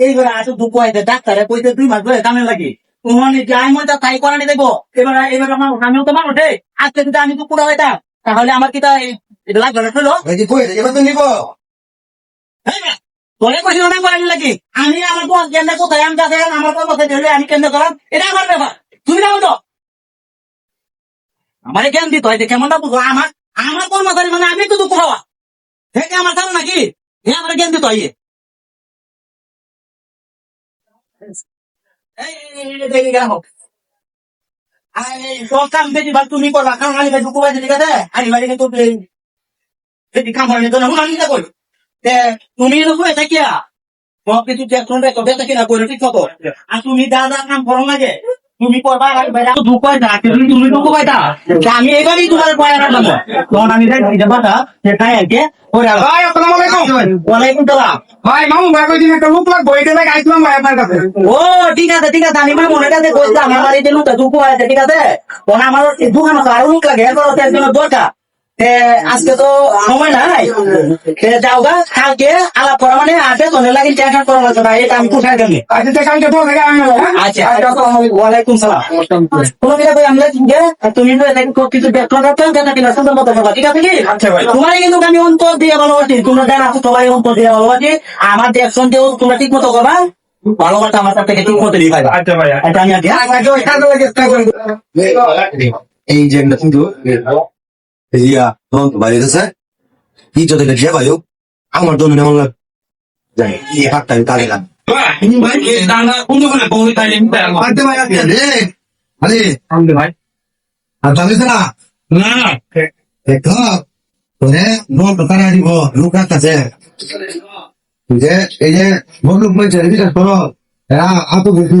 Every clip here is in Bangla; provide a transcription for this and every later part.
এই বেড়া আছে দুঃখ হয়েছে ডাক্তারে কইতে দুই মাস বইয়া কামে লাগি তোমার যাই মজা তাই করানি দেখব। এবার এবার আমার আমিও তো মানুষ আজকে যদি আমি তো পুরো হইতাম তাহলে আমার কি তা এটা লাগবে না ছিল এই যে এবার তো নিব। তোরে কইছিল না করানি লাগি আমি আমার কোথায়? আমি কাছে আমার তো কথা দিলে আমি কেন্দ্র করাম এটা আমার ব্যাপার। তুমি না তো? আমার জ্ঞান দিত হয় কেমনটা বুঝো আমার আমার কর্মচারী মানে আমি তো দুঃখ হওয়া থেকে আমার কারণ নাকি? হে আমার জ্ঞান দিত হয়। কাম বেশি ভাগ তুমি করবা, কারণ আমি ভাই ঢুকু ঠিক আছে? আমি ভাই কিন্তু যদি কাম হয় না হুন, আমি না করি তুমি লোক এটা কিয়া সব কিছু দেখুন দেখো দেখো কিনা করে ঠিক মতো। আর তুমি যা কাম করো লাগে তুমি করবা আমি হয় না তুমি তুমি দুঃখ হয় না আমি এবারই তোমার পয়া রাখলাম তখন আমি যাই দিতে পাতা সেটাই আর কি ওরে ভাই আসসালামু আলাইকুম। ওয়ালাইকুম সালাম। ভাই মামু ভাই কই দিন একটা লোক লাগবো এটা লাগে আইছিলাম ভাই আপনার কাছে। ও ঠিক আছে ঠিক আছে আমি মনে মনে কাছে কইছিলাম আমার বাড়িতে লোকটা দুঃখ হয়েছে ঠিক আছে? তখন আমার দোকান আছে আরও লুক লাগে দরকার। তে আজকে তো সময় নাই। তে যাও গা কালকে আলাপ করা মানে আসে তোদের লাগে টেনশন করা লাগছে না এটা আমি কোথায় দেবো আচ্ছা ঠিক আছে তো থেকে আমি আচ্ছা ওয়ালাইকুম সালাম। কই আমরা আছে তুমি তো এটা কিছু দেখো না তো সুন্দর মতো করবা ঠিক আছে কি? আচ্ছা ভাই। তোমার কিন্তু আমি অন্তর দিয়ে ভালোবাসি তোমরা জানা আছো সবাই অন্তর দিয়ে ভালোবাসি আমার দেখশন দিয়েও তোমরা ঠিক মতো করবা ভালোবাসা আমার কাছ থেকে ঠিক মতো দিয়ে পাইবা আচ্ছা ভাই এটা আমি আগে এই যে কিন্তু ইয়া তখন বাইরে আছে কি যদি দেখে ভাই আমার জন্য নেমন লাগ যাই, এই হাতটা আমি কালে লাগ ভাই এই দানা কোন কোন বউই তাই নিতে আরে ভাই আরে আরে। আমদে ভাই আর জানিস না না দেখো তোরে নোট তারা দিব, লোক আছে। যে, এই যে বলছে বিশ্বাস করো। লাগবো তোলে আগে দেখে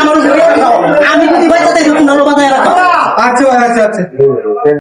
আমার আমি যদি বাচ্চা থাকি নরবাদায় রাখো। আচ্ছা আচ্ছা আচ্ছা।